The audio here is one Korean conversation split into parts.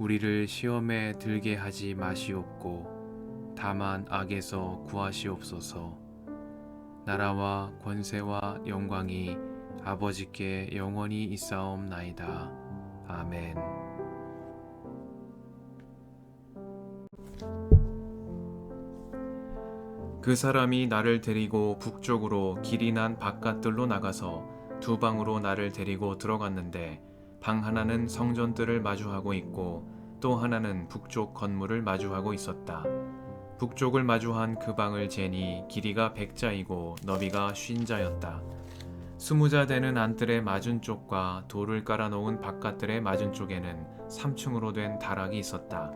우리를 시험에 들게 하지 마시옵고 다만 악에서 구하시옵소서. 나라와 권세와 영광이 아버지께 영원히 있사옵나이다. 아멘. 그 사람이 나를 데리고 북쪽으로 길이 난 바깥들로 나가서 두 방으로 나를 데리고 들어갔는데 방 하나는 성전들을 마주하고 있고 또 하나는 북쪽 건물을 마주하고 있었다. 북쪽을 마주한 그 방을 재니 길이가 백자이고 너비가 쉰자였다. 스무자 되는 안뜰의 맞은 쪽과 돌을 깔아놓은 바깥들의 맞은 쪽에는 3층으로 된 다락이 있었다.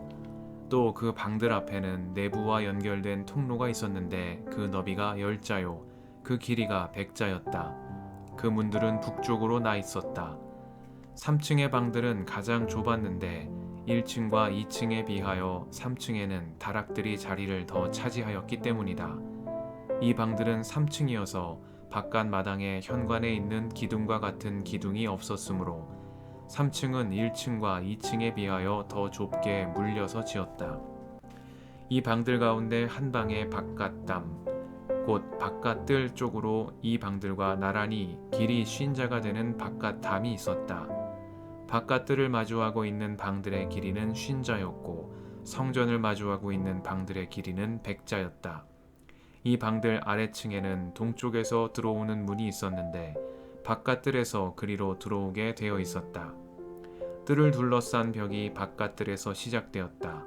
또 그 방들 앞에는 내부와 연결된 통로가 있었는데 그 너비가 열자요, 그 길이가 백자였다. 그 문들은 북쪽으로 나 있었다. 3층의 방들은 가장 좁았는데 1층과 2층에 비하여 3층에는 다락들이 자리를 더 차지하였기 때문이다. 이 방들은 3층이어서 바깥 마당에 현관에 있는 기둥과 같은 기둥이 없었으므로 3층은 1층과 2층에 비하여 더 좁게 물려서 지었다. 이 방들 가운데 한 방에 바깥담, 곧 바깥뜰 쪽으로 이 방들과 나란히 길이 쉰 자가 되는 바깥담이 있었다. 바깥뜰을 마주하고 있는 방들의 길이는 쉰 자였고 성전을 마주하고 있는 방들의 길이는 백자였다. 이 방들 아래층에는 동쪽에서 들어오는 문이 있었는데 바깥뜰에서 그리로 들어오게 되어 있었다. 뜰을 둘러싼 벽이 바깥뜰에서 시작되었다.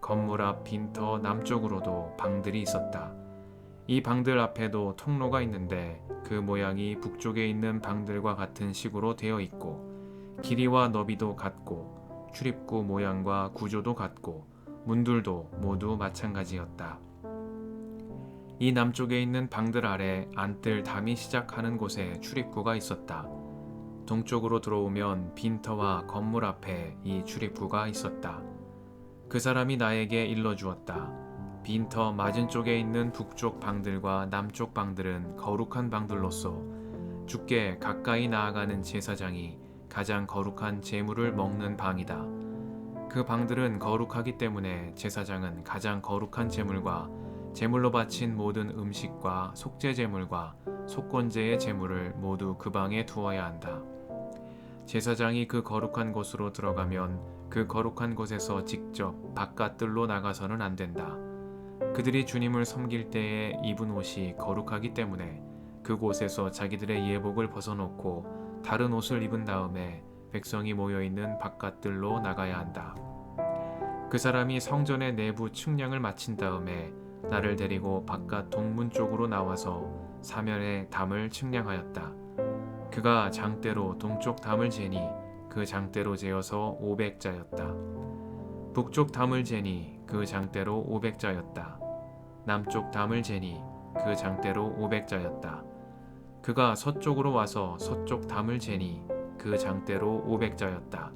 건물 앞 빈터 남쪽으로도 방들이 있었다. 이 방들 앞에도 통로가 있는데 그 모양이 북쪽에 있는 방들과 같은 식으로 되어 있고 길이와 너비도 같고 출입구 모양과 구조도 같고 문들도 모두 마찬가지였다. 이 남쪽에 있는 방들 아래 안뜰 담이 시작하는 곳에 출입구가 있었다. 동쪽으로 들어오면 빈터와 건물 앞에 이 출입구가 있었다. 그 사람이 나에게 일러 주었다. 빈터 맞은 쪽에 있는 북쪽 방들과 남쪽 방들은 거룩한 방들로서 주께 가까이 나아가는 제사장이 가장 거룩한 제물을 먹는 방이다. 그 방들은 거룩하기 때문에 제사장은 가장 거룩한 제물과 제물로 바친 모든 음식과 속죄 제물과 속건제의 제물을 모두 그 방에 두어야 한다. 제사장이 그 거룩한 곳으로 들어가면 그 거룩한 곳에서 직접 바깥들로 나가서는 안 된다. 그들이 주님을 섬길 때에 입은 옷이 거룩하기 때문에 그곳에서 자기들의 예복을 벗어놓고 다른 옷을 입은 다음에 백성이 모여 있는 바깥들로 나가야 한다. 그 사람이 성전의 내부 측량을 마친 다음에 나를 데리고 바깥 동문 쪽으로 나와서 사면의 담을 측량하였다. 그가 장대로 동쪽 담을 재니 그 장대로 재어서 500자였다. 북쪽 담을 재니 그 장대로 500자였다. 남쪽 담을 재니 그 장대로 500자였다. 그가 서쪽으로 와서 서쪽 담을 재니 그 장대로 500자였다.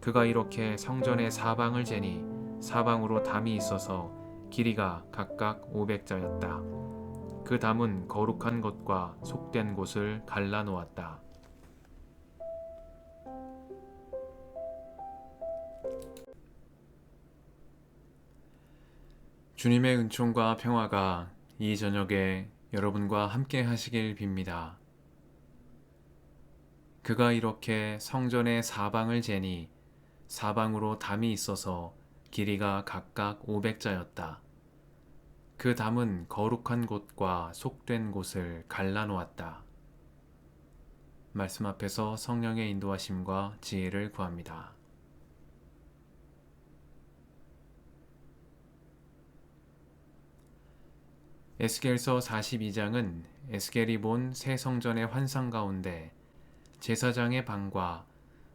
그가 이렇게 성전의 사방을 재니 사방으로 담이 있어서 길이가 각각 500자였다. 그 담은 거룩한 것과 속된 곳을 갈라 놓았다. 주님의 은총과 평화가 이 저녁에 여러분과 함께 하시길 빕니다. 그가 이렇게 성전의 사방을 재니 사방으로 담이 있어서 길이가 각각 500자였다. 그 담은 거룩한 곳과 속된 곳을 갈라 놓았다. 말씀 앞에서 성령의 인도하심과 지혜를 구합니다. 에스겔서 42장은 에스겔이 본 새 성전의 환상 가운데 제사장의 방과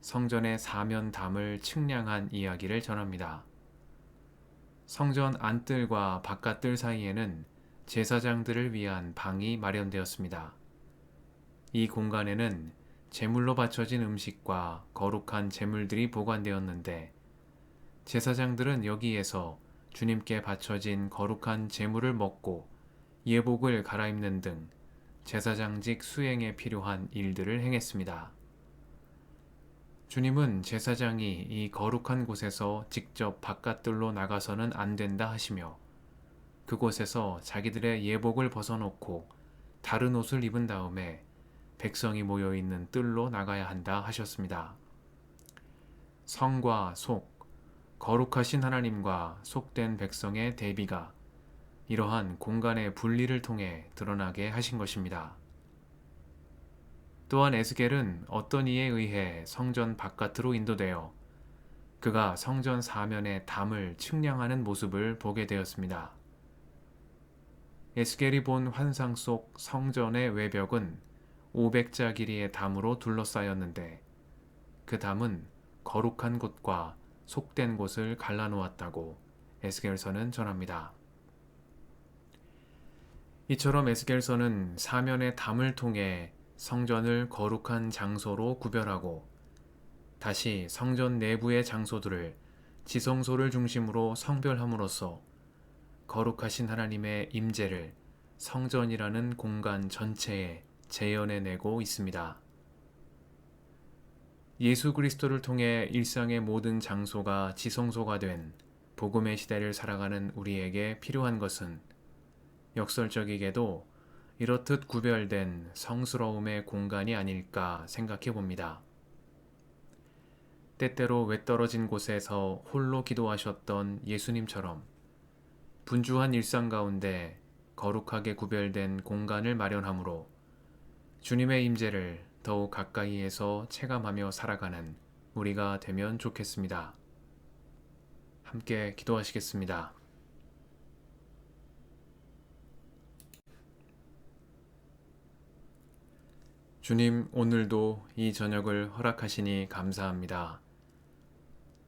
성전의 사면 담을 측량한 이야기를 전합니다. 성전 안뜰과 바깥뜰 사이에는 제사장들을 위한 방이 마련되었습니다. 이 공간에는 제물로 바쳐진 음식과 거룩한 제물들이 보관되었는데 제사장들은 여기에서 주님께 바쳐진 거룩한 제물을 먹고 예복을 갈아입는 등 제사장직 수행에 필요한 일들을 행했습니다. 주님은 제사장이 이 거룩한 곳에서 직접 바깥들로 나가서는 안 된다 하시며 그곳에서 자기들의 예복을 벗어놓고 다른 옷을 입은 다음에 백성이 모여 있는 뜰로 나가야 한다 하셨습니다. 성과 속, 거룩하신 하나님과 속된 백성의 대비가 이러한 공간의 분리를 통해 드러나게 하신 것입니다. 또한 에스겔은 어떤 이에 의해 성전 바깥으로 인도되어 그가 성전 사면의 담을 측량하는 모습을 보게 되었습니다. 에스겔이 본 환상 속 성전의 외벽은 500자 길이의 담으로 둘러싸였는데 그 담은 거룩한 곳과 속된 곳을 갈라놓았다고 에스겔서는 전합니다. 이처럼 에스겔서는 사면의 담을 통해 성전을 거룩한 장소로 구별하고 다시 성전 내부의 장소들을 지성소를 중심으로 성별함으로써 거룩하신 하나님의 임재를 성전이라는 공간 전체에 재현해 내고 있습니다. 예수 그리스도를 통해 일상의 모든 장소가 지성소가 된 복음의 시대를 살아가는 우리에게 필요한 것은 역설적이게도 이렇듯 구별된 성스러움의 공간이 아닐까 생각해 봅니다. 때때로 외떨어진 곳에서 홀로 기도하셨던 예수님처럼 분주한 일상 가운데 거룩하게 구별된 공간을 마련함으로 주님의 임재를 더욱 가까이에서 체감하며 살아가는 우리가 되면 좋겠습니다. 함께 기도하시겠습니다. 주님, 오늘도 이 저녁을 허락하시니 감사합니다.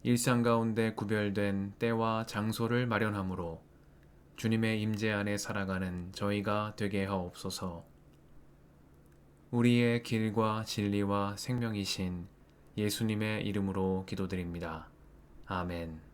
일상 가운데 구별된 때와 장소를 마련함으로 주님의 임재 안에 살아가는 저희가 되게 하옵소서. 우리의 길과 진리와 생명이신 예수님의 이름으로 기도드립니다. 아멘.